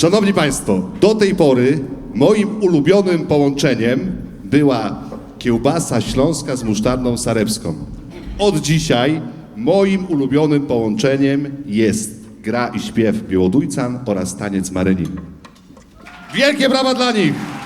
Szanowni Państwo, do tej pory moim ulubionym połączeniem była kiełbasa śląska z musztardą sarebską. Od dzisiaj moim ulubionym połączeniem jest gra i śpiew Białodujcan oraz taniec Marynin. Wielkie brawa dla nich!